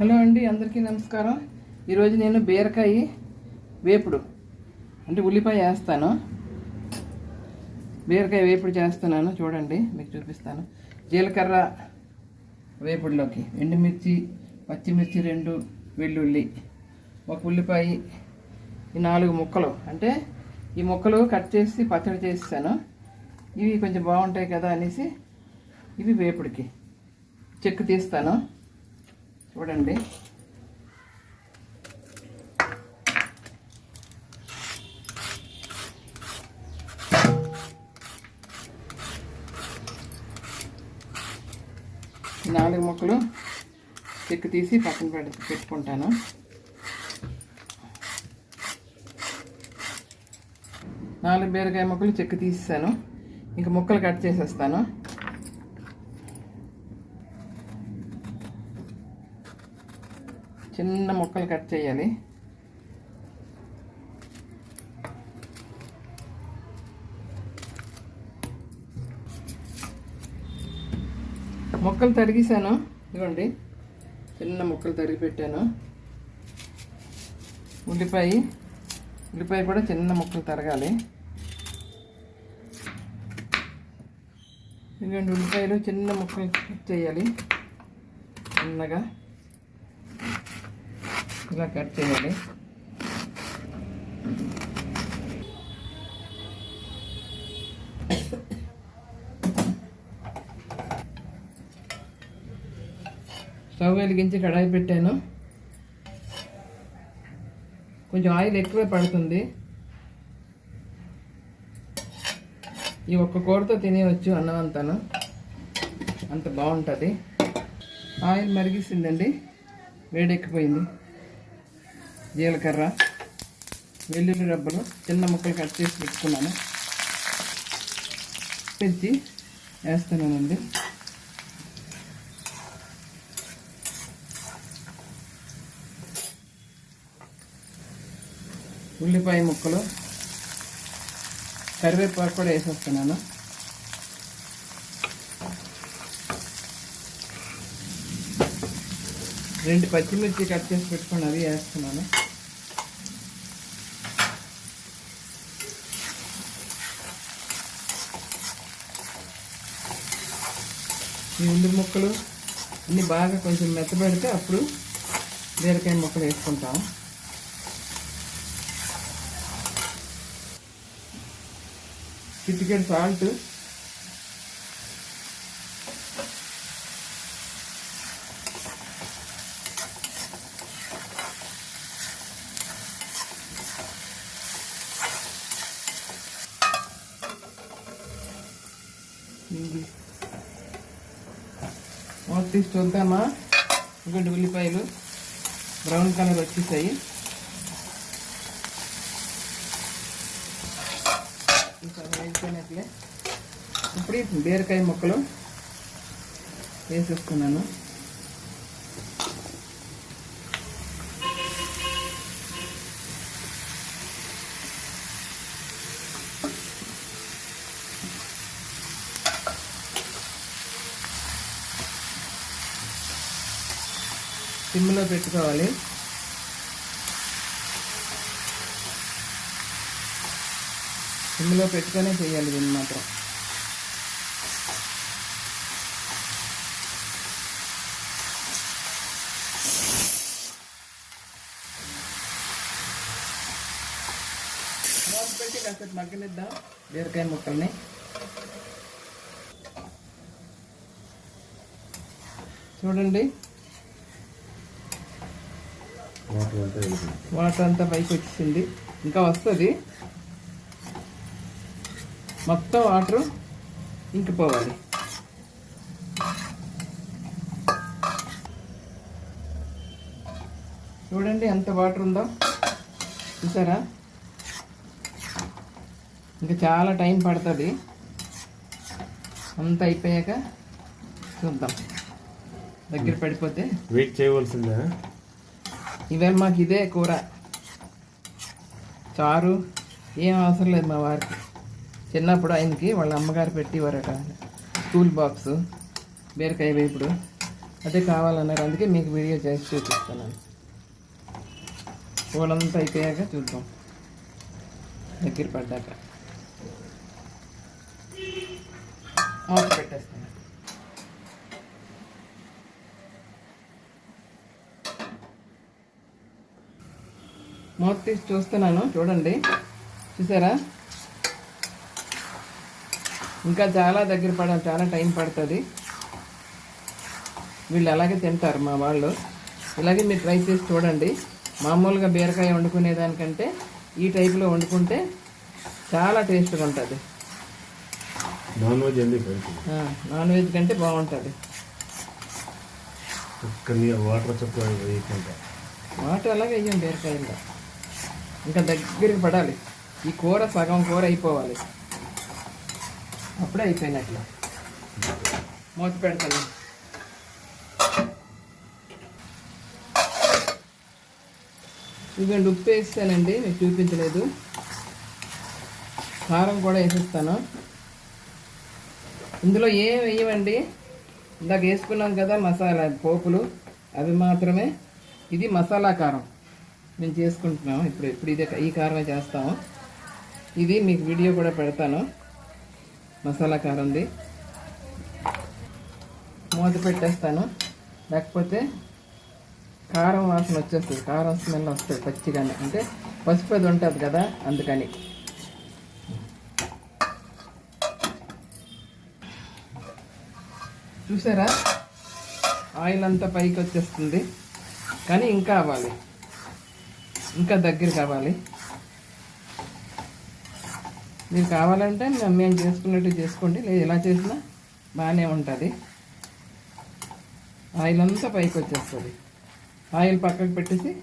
Hello అండి అందరికీ నమస్కారం. ఈరోజు నేను బీరకాయ వేపుడు అంటే ఉల్లిపాయ వేస్తాను. బీరకాయ వేపుడు చేస్తున్నాను చూడండి మీకు చూపిస్తాను. జీలకర్ర వేపుడులోకి ఎండుమిర్చి పచ్చిమిర్చి రెండు వెల్లుల్లి ఒక ఉల్లిపాయ ఈ నాలుగు ముక్కలు. అంటే ఈ ముక్కలు కట్ చేసి పచ్చడి చేస్తాను ఇవి కొంచెం బాగుంటాయి కదా అనేసి ఇవి వేపుడికి చెక్కు తీస్తాను. చూడండి. నాలుగు ముక్కలు చెక్కు తీసి పక్కన పెట్టి పెట్టుకుంటాను. నాలుగు బీరకాయ ముక్కలు చెక్కు తీసేసాను. ఇంక ముక్కలు కట్ చేసేస్తాను. చిన్న ముక్కలు కట్ చేయాలి. ముక్కలు తరిగేసాను ఇదిగోండి. చిన్న ముక్కలు తరిగి పెట్టాను. ఉల్లిపాయ. ఉల్లిపాయ కూడా చిన్న ముక్కలు తరగాలి. ఇదిగోండి ఉల్లిపాయలు చిన్న ముక్కలు కట్ చేయాలి. చిన్నగా. ఇలా కట్ చేయాలి. స్టవ్ వెలిగించి కడాయి పెట్టాను. కొంచెం ఆయిల్ ఎక్కువే పడుతుంది. ఈ ఒక్క కూరతో తినేయవచ్చు అన్నం అంతాను. అంత బాగుంటుంది. ఆయిల్ మరిగిస్తుందండి వేడెక్కిపోయింది. జీలకర్ర వెల్లుల్లి రబ్బలు చిన్న ముక్కలు కట్ చేసి పెట్టుకున్నాను. పెంచి వేస్తున్నానండి. ఉల్లిపాయ ముక్కలు కరివేపాకు కూడా వేసేస్తున్నాను. రెండు పచ్చిమిర్చి కట్ చేసి పెట్టుకుని అవి వేస్తున్నాను. ఈ ఉండి ముక్కలు అన్నీ బాగా కొంచెం మెత్తబెడితే అప్పుడు బీరకాయ ముక్కలు వేసుకుంటాము. చిటికెడు సాల్ట్ ఇది మూత తీసి చూద్దామా ఇంకోటి ఉల్లిపాయలు బ్రౌన్ కలర్ వచ్చేసాయి. ఇంకా వేగిపోయినట్లే ఇప్పుడు బీరకాయ ముక్కలు వేసేసుకున్నాను సిమ్లో పెట్టుకోవాలి. సిమ్లో పెట్టుకొని చేయాలి దీన్ని మాత్రం. పెట్టి కాసేపు మగ్గనిద్దాం? బీరకాయ ముక్కల్ని. చూడండి. వాటర్ అంతా పైకి వచ్చింది ఇంకా వస్తుంది. మొత్తం వాటర్ ఇంకిపోవాలి చూడండి ఎంత వాటర్ ఉందో. చూసారా? ఇంకా చాలా టైం పడుతుంది. అంత అయిపోయాక చూద్దాం. దగ్గర పడిపోతే. వెయిట్ చేయవలసిందే ఇవే మాకు ఇదే కూర? చారు? ఏం అవసరం లేదు మా వారికి. చిన్నప్పుడు ఆయనకి వాళ్ళ అమ్మగారు పెట్టేవారట. School box. బీరకాయ వేపుడు. అదే కావాలన్నారు. అందుకే మీకు వీడియో చేసి చూపిస్తున్నాను పూలంతా అయిపోయాక చూద్దాం. దగ్గర పడ్డాక. మూత పెట్టేస్తాను. మూత తీసి చూస్తున్నాను చూడండి. చూసారా? ఇంకా చాలా దగ్గర పడాలి చాలా టైం పడుతుంది. వీళ్ళు అలాగే తింటారు మా వాళ్ళు. ఇలాగే మీరు ట్రై చేసి చూడండి. మామూలుగా బీరకాయ వండుకునే దానికంటే ఈ టైప్లో వండుకుంటే చాలా టేస్ట్గా ఉంటుంది. నాన్ వెజ్ నాన్ వెజ్ కంటే బాగుంటుంది. వాటర్ అలాగే వెయ్యం బీరకాయల్లో ఇంకా దగ్గరికి పడాలి. ఈ కూర సగం కూర అయిపోవాలి. అప్పుడే అయిపోయినట్లు. మూత పెడతాను. ఇదిగోండి ఉప్పు వేస్తానండి. మీకు చూపించలేదు. కారం కూడా వేసిస్తాను. ఇందులో ఏం వేయమండి? ఇందాక వేసుకున్నాం కదా మసాలా పోపులు. అవి మాత్రమే. ఇది మసాలా కారం. మేము చేసుకుంటున్నాం ఇప్పుడు ఇప్పుడు ఇదే ఈ కారమే చేస్తాము. ఇది మీకు వీడియో కూడా పెడతాను. మసాలా కారంది మూత పెట్టేస్తాను. లేకపోతే కారం వాసన వచ్చేస్తుంది. కారం స్మెల్ వస్తుంది పచ్చిగానే. అంటే పసుపు అది ఉంటుంది కదా అందుకని. చూసారా? ఆయిల్ అంతా పైకి వచ్చేస్తుంది. కానీ ఇంకా అవ్వాలి. ఇంకా దగ్గర కావాలి. మీరు కావాలంటే మేము- చేసుకున్నట్టు చేసుకోండి. లేదు ఎలా చేసినా బాగానే ఉంటుంది. ఆయిల్ అంతా పైకి వచ్చేస్తుంది. ఆయిల్ పక్కకు పెట్టేసి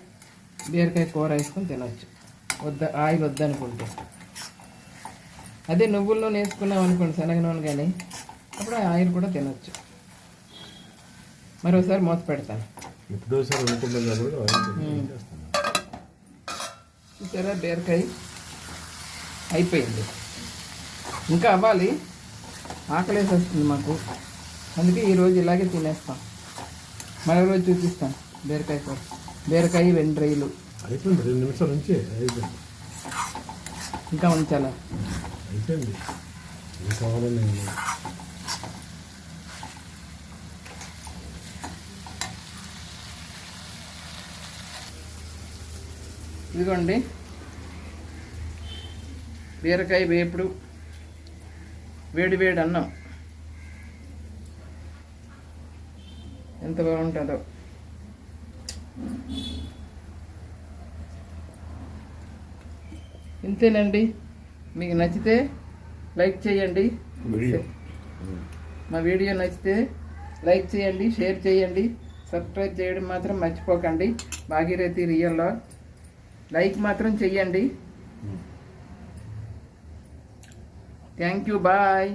బీరకాయ కూర వేసుకొని తినొచ్చు. వద్ద ఆయిల్ వద్దనుకుంటే. అదే నువ్వుల నూనె వేసుకున్నాం అనుకోండి శనగ నూనె కానీ అప్పుడు ఆయిల్ కూడా తినొచ్చు. మరోసారి మూత పెడతాను ఎప్పుడోసారి వండుకుంటాం కాబట్టి ఆయిల్ చేస్తాను చూసారా? బీరకాయ అయిపోయింది. ఇంకా అవ్వాలి. ఆకలేసి వస్తుంది మాకు. అందుకే ఈరోజు ఇలాగే తినేస్తాం. మరో రోజు చూపిస్తాను బీరకాయ కూర. బీరకాయ వెండ్రయ్యలు. అయిపోయింది. రెండు నిమిషాల నుంచి అయిపోయింది. ఇంకా ఉంచాలా? అయిపోయింది. ఏం కావాలని ఏం లేదు. ఇదిగోండి. బీరకాయ వేపుడు వేడి వేడి అన్నం. ఎంత బాగుంటుందో. ఇంతేనండి. మీకు నచ్చితే లైక్ చేయండి. మా వీడియో నచ్చితే లైక్ చేయండి షేర్ చేయండి. సబ్స్క్రైబ్ చేయడం మాత్రం మర్చిపోకండి. భాగీరథి రియల్లో. లైక్ మాత్రం చెయ్యండి. Thank you bye